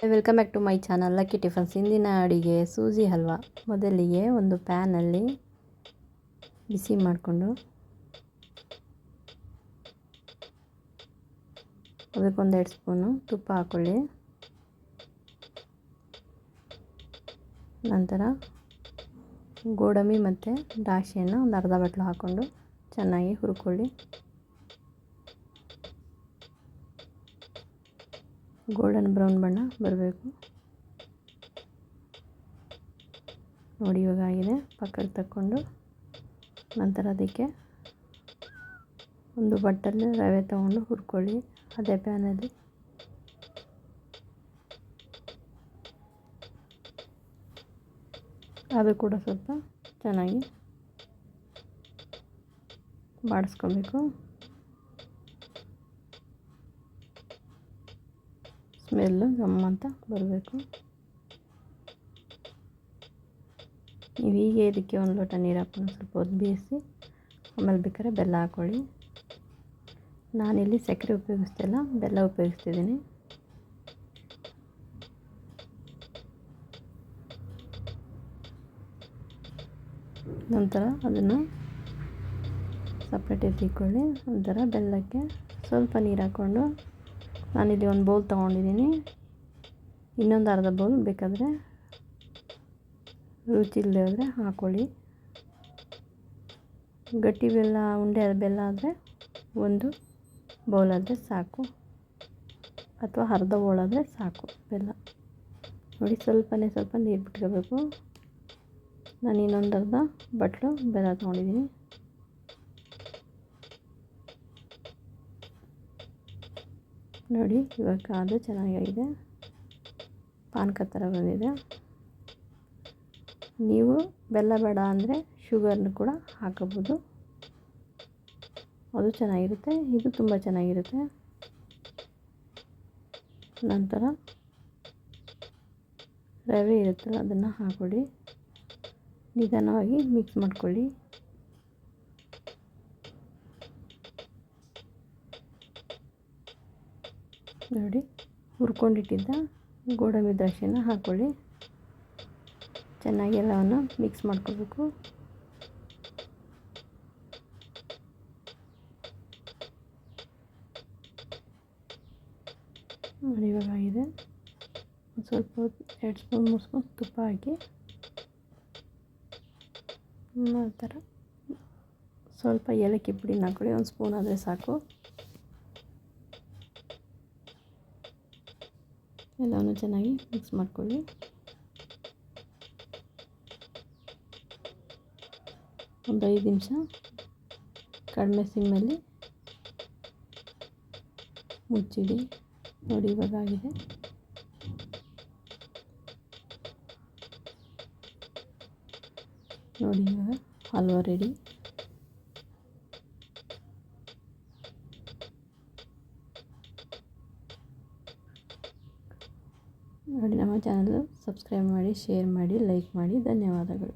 Welcome back to my channel lucky tiffins ಇಂದಿನ ಅಡಿಗೆ ಸೂಜಿ ಹಲ್ವಾ. ಮೊದಲಿಗೆ ಒಂದು ಪ್ಯಾನಲ್ಲಿ ಬಿಸಿ ಮಾಡಿಕೊಂಡು ಅದಕ್ಕೊಂದೆರಡು ಸ್ಪೂನು ತುಪ್ಪ ಹಾಕ್ಕೊಳ್ಳಿ ನಂತರ ಗೋಡಂಬಿ ಮತ್ತು ದ್ರಾಕ್ಷಿಯನ್ನು ಒಂದು ಅರ್ಧ ಬಟ್ಲು ಹಾಕ್ಕೊಂಡು ಚೆನ್ನಾಗಿ ಹುರ್ಕೊಳ್ಳಿ. ಗೋಲ್ಡನ್ ಬ್ರೌನ್ ಬಣ್ಣ ಬರಬೇಕು. ನೋಡಿ, ಇವಾಗ ಆಗಿದೆ. ಪಕ್ಕಕ್ಕೆ ತಕ್ಕೊಂಡು ನಂತರ ಅದಕ್ಕೆ ಒಂದು ಬಟ್ಟಲ್ಲಿ ರವೆ ತಗೊಂಡು ಹುರ್ಕೊಳ್ಳಿ. ಅದೇ ಪ್ಯಾನಲ್ಲಿ ಅದು ಕೂಡ ಸ್ವಲ್ಪ ಚೆನ್ನಾಗಿ ಬಾಡಿಸ್ಕೊಬೇಕು. ಸ್ಮೆಲ್ಲು ಗಮ್ಮಂತ ಬರಬೇಕು. ನೀವು ಹೀಗೆ ಇದಕ್ಕೆ ಒಂದು ಲೋಟ ನೀರು ಹಾಕೊಂಡು ಸ್ವಲ್ಪ ಹೊತ್ತು ಬೇಯಿಸಿ ಆಮೇಲೆ ಬೇಕಾದ್ರೆ ಬೆಲ್ಲ ಹಾಕ್ಕೊಳ್ಳಿ ನಾನಿಲ್ಲಿ ಸಕ್ಕರೆ ಉಪಯೋಗಿಸ್ತಿಲ್ಲ, ಬೆಲ್ಲ ಉಪಯೋಗಿಸ್ತಿದ್ದೀನಿ. ನಂತರ ಅದನ್ನು ಸಪ್ರೇಟ್ ಎತ್ತಿಕೊಳ್ಳಿ. ನಂತರ ಬೆಲ್ಲಕ್ಕೆ ಸ್ವಲ್ಪ ನೀರು ಹಾಕ್ಕೊಂಡು ನಾನಿಲ್ಲಿ ಒಂದು ಬೌಲ್ ತೊಗೊಂಡಿದ್ದೀನಿ. ಇನ್ನೊಂದು ಅರ್ಧ ಬೌಲ್ ಬೇಕಾದರೆ ರುಚಿ ಇಲ್ಲದೆ ಹೋದರೆ ಹಾಕ್ಕೊಳ್ಳಿ ಗಟ್ಟಿ ಬೆಲ್ಲ, ಉಂಡೆ ಬೆಲ್ಲ ಆದರೆ ಒಂದು ಬೌಲ್ ಆದರೆ ಸಾಕು. ಅಥವಾ ಅರ್ಧ ಬೌಲ್ ಆದರೆ ಸಾಕು ಬೆಲ್ಲ. ನೋಡಿ, ಸ್ವಲ್ಪನೇ ಸ್ವಲ್ಪ ನೀರು ಬಿಟ್ಕೋಬೇಕು. ನಾನು ಇನ್ನೊಂದು ಅರ್ಧ ಬಟ್ಲು ಬೆಲ್ಲ ತೊಗೊಂಡಿದ್ದೀನಿ. ನೋಡಿ, ಇವಾಗ ಅದು ಚೆನ್ನಾಗಿದೆ ಪಾನಕ ಥರ ಬಂದಿದೆ. ನೀವು ಬೆಲ್ಲ ಬೇಡ ಅಂದರೆ ಶುಗರ್ನು ಕೂಡ ಹಾಕಬೋದು ಅದು ಚೆನ್ನಾಗಿರುತ್ತೆ, ಇದು ತುಂಬ ಚೆನ್ನಾಗಿರುತ್ತೆ. ನಂತರ ರವೆ ಇರುತ್ತಲ್ಲ, ಅದನ್ನು ಹಾಕೊಳ್ಳಿ. ನಿಧಾನವಾಗಿ ಮಿಕ್ಸ್ ಮಾಡ್ಕೊಳ್ಳಿ. ನೋಡಿ, ಹುರ್ಕೊಂಡಿಟ್ಟಿದ್ದ ಗೋಡಂಬಿ ದ್ರಾಕ್ಷಿನ ಹಾಕ್ಕೊಳ್ಳಿ ಚೆನ್ನಾಗಿ ಎಲ್ಲವನ್ನು ಮಿಕ್ಸ್ ಮಾಡ್ಕೋಬೇಕು. ನೋಡಿ, ಇವಾಗ ಸ್ವಲ್ಪ ಎರಡು ಸ್ಪೂನ್, ಮೂರು ಸ್ಪೂನ್ ತುಪ್ಪ ಹಾಕಿ. ಆ ಥರ ಸ್ವಲ್ಪ ಏಲಕ್ಕಿ ಪುಡಿನ ಹಾಕ್ಕೊಳ್ಳಿ ಒಂದು ಸ್ಪೂನ್ ಆದರೆ ಸಾಕು. ಎಲ್ಲವನ್ನು ಚೆನ್ನಾಗಿ ಮಿಕ್ಸ್ ಮಾಡ್ಕೊಳ್ಳಿ. ಒಂದು ಐದು ನಿಮಿಷ. ಕಡಿಮೆ ಸಿಮ್ಮಲ್ಲಿ ಮುಚ್ಚಿಡಿ. ನೋಡಿ, ಇವಾಗ ಆಗಿದೆ. ನೋಡಿ, ಇವಾಗ ಹಲ್ವಾ ರೆಡಿ ನೋಡಿ ನಮ್ಮ ಚಾನಲ್ ಸಬ್ಸ್ಕ್ರೈಬ್ ಮಾಡಿ ಶೇರ್ ಮಾಡಿ ಲೈಕ್ ಮಾಡಿ ಧನ್ಯವಾದಗಳು.